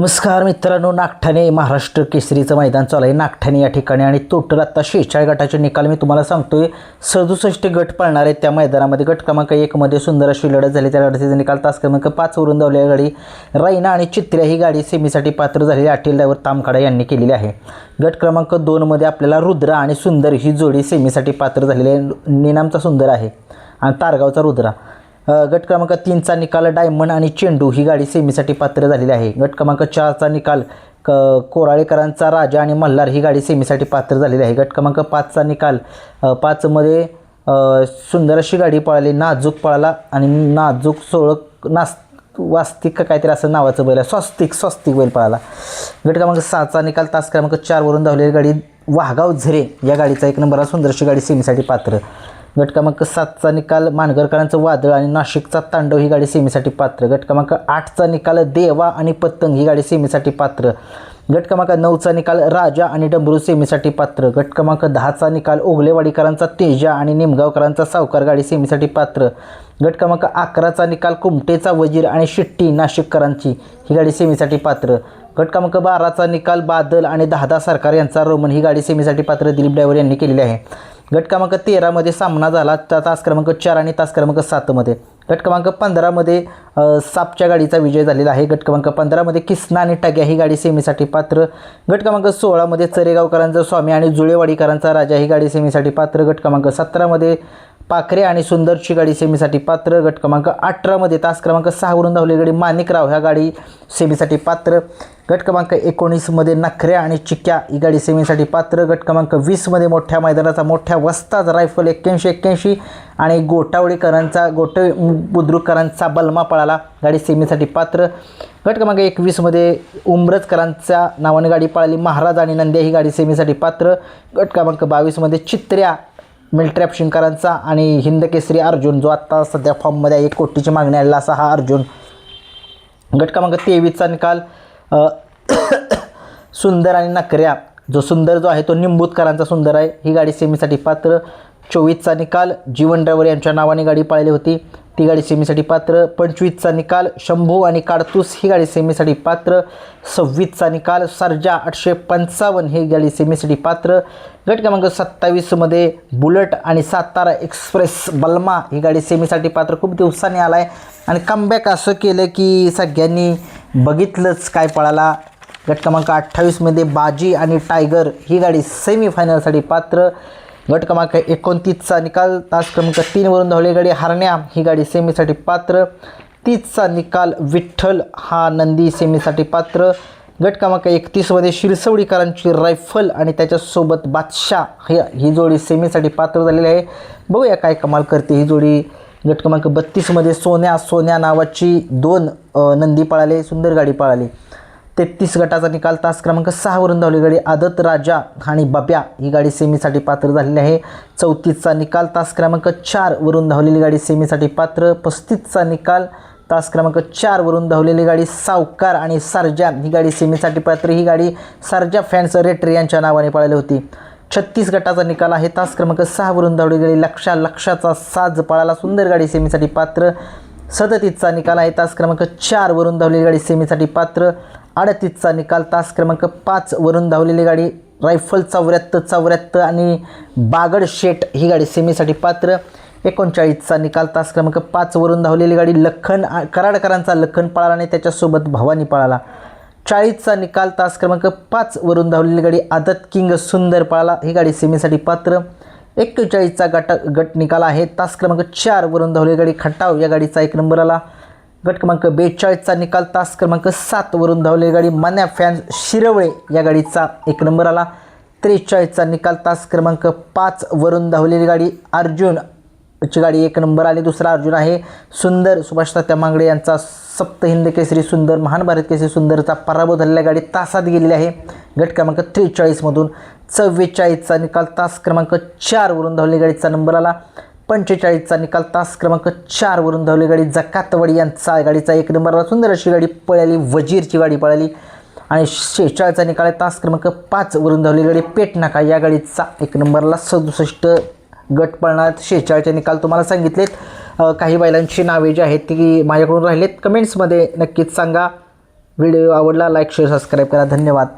नमस्कार मित्रांनो नागठाणे महाराष्ट्र केसरीचं मैदान चालू आहे नागठाणे या ठिकाणी आणि टोटल आत्ता शेहेचाळीस गटाचे निकाल मी तुम्हाला सांगतोय. सदुसष्ट गट पळणार आहेत त्या मैदानामध्ये. गट क्रमांक एकमध्ये सुंदर अशी लढत झाली. त्या लढतीचा निकाल तास क्रमांक पाचवरून धावलेली गाडी रायना आणि चित्र्या ही गाडी सेमीसाठी पात्र झालेली अटील ड्रायव्हर तामखाडा यांनी केलेली आहे. गट क्रमांक दोनमध्ये आपल्याला रुद्रा आणि सुंदर ही जोडी सेमीसाठी पात्र झालेली आहे. निनामचा सुंदर आहे. आणि तारगावचा रुद्रा. गट क्रमांक तीनचा निकाल डायमंड आणि चेंडू ही गाडी सेमीसाठी पात्र झालेली आहे. गट क्रमांक चारचा निकाल क कोराळेकरांचा राजा आणि मल्हार ही गाडी सेमीसाठी पात्र झालेली आहे. गट क्रमांक पाचचा निकाल पाचमध्ये सुंदर अशी गाडी पळाली नाजूक पळाला आणि नाजूक सोळक नास वास्तिक का काहीतरी असं नावाचं बैल आहे. स्वस्तिक स्वस्तिक बैल पळाला. गट क्रमांक सहाचा निकाल तास क्रमांक चारवरून धावलेली गाडी वाघाव झरे या गाडीचा एक नंबर सुंदर अशी गाडी सेमीसाठी पात्र गट क्रमांक सातचा निकाल मानगरकरांचं वादळ आणि नाशिकचा तांडव ही गाडी सेमीसाठी पात्र. गट क्रमांक आठचा निकाल देवा आणि पतंग ही गाडी सेमीसाठी पात्र. गट क्रमांक नऊचा निकाल राजा आणि डंबरू सेमीसाठी पात्र. गट क्रमांक दहाचा निकाल ओगलेवाडीकरांचा तेजा आणि निमगावकरांचा सावकार गाडी सेमीसाठी पात्र. गट क्रमांक अकराचा निकाल कुमटेचा वजीर आणि शिट्टी नाशिककरांची ही गाडी सेमीसाठी पात्र. गट क्रमांक बाराचा निकाल बादल आणि दहादा सरकार यांचा रोमन ही गाडी सेमीसाठी पात्र. दिलीप ड्रायव्हर यांनी केलेली आहे. गट क्रमांक तेरामध्ये सामना झाला. त्या तास क्रमांक चार आणि तास क्रमांक सातमध्ये गट क्रमांक पंधरामध्ये सापच्या गाडीचा विजय झालेला आहे. गट क्रमांक पंधरामध्ये किसना आणि टग्या ही गाडी सेमीसाठी पात्र. गट क्रमांक सोळामध्ये चरेगावकरांचा स्वामी आणि जुळेवाडीकरांचा राजा ही गाडी सेमीसाठी पात्र. गट क्रमांक सतरामध्ये पाखरे आणि सुंदरची गाडी सेमीसाठी पात्र. गट क्रमांक अठरामध्ये तास क्रमांक सहावरून धावलेली गाडी माणिकराव. ह्या गाडी सेमीसाठी पात्र. गट क्रमांक एकोणीसमध्ये नखऱ्या आणि चिक्या ही गाडी सेमीसाठी पात्र. गट क्रमांक वीसमध्ये मोठ्या मैदानाचा मोठ्या वस्ताज रायफल एक्क्याऐंशी एक्क्याऐंशी आणि गोटावळीकरांचा गोट बुद्रुककरांचा बलमा पळाला. गाडी सेमीसाठी पात्र. गट क्रमांक एकवीसमध्ये उमरजकरांच्या नावाने गाडी पळाली. महाराज आणि नंद्या ही गाडी सेमीसाठी पात्र. गट क्रमांक बावीसमध्ये चित्र्या मिल्ट्रॅप शिंकरांचा आणि हिंद केसरी अर्जुन जो आत्ता सध्या फॉर्ममध्ये आहे, एक कोटीची मागणी आलेला असा हा अर्जुन. गट क्रमांक तेवीसचा निकाल सुंदर आणि नकऱ्या. जो सुंदर जो आहे तो निंबूतकरांचा सुंदर आहे. ही गाडी सेमीसाठी पात्र. चोवीसचा निकाल जीवन ड्रायव्हर यांच्या नावाने गाडी पाळली होती. ती गाडी सेमीसाठी पात्र. पंचवीसचा निकाल शंभू आणि काडतूस ही गाडी सेमीसाठी पात्र. सव्वीसचा निकाल सर्जा आठशे पंचावन्न ही गाडी सेमीसाठी पात्र. गट क्रमांक सत्तावीसमध्ये बुलट आणि सातारा एक्सप्रेस बल्मा ही गाडी सेमीसाठी पात्र. खूप दिवसांनी आला आहे आणि कमबॅक असं केलं की सगळ्यांनी बघितलंच काय पळाला. गट क्रमांक अठ्ठावीसमध्ये बाजी आणि टायगर ही गाडी सेमीफायनलसाठी पात्र. गट क्रमांक एकोणतीसचा निकाल. तास क्रमांक तीनवरून धावलेली गाडी हरण्या. ही गाडी सेमीसाठी पात्र. तीसचा निकाल विठ्ठल. हा नंदी सेमीसाठी पात्र. गट क्रमांक एकतीसमध्ये शिरसवडीकरांची रायफल आणि त्याच्यासोबत बादशाह. ही ही जोडी सेमीसाठी पात्र झालेली आहे. बघूया काय कमाल करते ही जोडी. गट क्रमांक बत्तीसमध्ये सोन्या सोन्या नावाची दोन नंदी पळाले सुंदर गाडी पळाली. तेहतीस गटाचा निकाल तास क्रमांक सहावरून धावली. गाडी आदत राजा आणि बब्या ही गाडी सेमीसाठी पात्र झालेली आहे. चौतीसचा निकाल तास क्रमांक चारवरून धावलेली गाडी सेमीसाठी पात्र. पस्तीसचा निकाल तास क्रमांक चारवरून धावलेली गाडी सावकार आणि सरजा ही गाडी सेमीसाठी पात्र. ही गाडी सरजा फॅन्स रेटर यांच्या नावाने पळाली होती. छत्तीस गटाचा निकाल आहे. तास क्रमांक सहावरून धावली गाडी लक्षा लक्षाचा साज पळाला. सुंदर गाडी सेमीसाठी पात्र. सदतीसचा निकाल आहे. तास क्रमांक चारवरून धावलेली गाडी सेमीसाठी पात्र. अडतीसचा निकाल तास क्रमांक पाचवरून धावलेली गाडी रायफल चौऱ्याहत्तर चौऱ्याहत्तर आणि बागड शेट ही गाडी सेमीसाठी पात्र. एकोणचाळीसचा निकाल तास क्रमांक पाचवरून धावलेली गाडी लखन कराडकरांचा लखन पळाला आणि त्याच्यासोबत भवानी पळाला. चाळीसचा निकाल तास क्रमांक पाचवरून धावलेली गाडी आदत किंग सुंदर पळाला. ही गाडी सेमीसाठी पात्र. एक्केचाळीसचा गट गट निकाल आहे. तास क्रमांक चारवरून धावलेली गाडी खटाव या गाडीचा एक नंबर आला. गट क्रमांक बेचाळीसचा निकाल तास क्रमांक सातवरून धावलेली गाडी मन्या फॅन्स शिरवळे या गाडीचा एक नंबर आला. त्रेचाळीसचा निकाल तास क्रमांक पाचवरून धावलेली गाडी अर्जुन ची गाडी एक नंबर आली. दुसरा अर्जुन आहे सुंदर सुभाष तात्या मांगडे यांचा सप्त हिंद केसरी सुंदर महान भारत केसरी सुंदरचा पराभव झालेल्या गाडी तासात गेलेली आहे. गट क्रमांक त्रेचाळीसमधून चव्वेचाळीसचा निकाल तास क्रमांक चारवरून धावलेली गाडीचा नंबर आला. पंचेचाळीसचा निकाल तास क्रमांक चारवरून धावली गाडी. जकातवाडी यांचा गाडीचा एक नंबरला सुंदर अशी गाडी पळाली वजीरची गाडी पळाली. आणि शेहेचाळीसचा निकाल आहे तास क्रमांक पाचवरून धावली गाडी. पेटनाका या गाडीचा एक नंबरला सदुसष्ट गट पळणार. शेहेचाळीसचे निकाल तुम्हाला सांगितलेत. काही बैलांची नावे जी आहेत ती माझ्याकडून राहिलेत. कमेंट्समध्ये नक्कीच सांगा. व्हिडिओ आवडला लाईक शेअर सबस्क्राईब करा. धन्यवाद.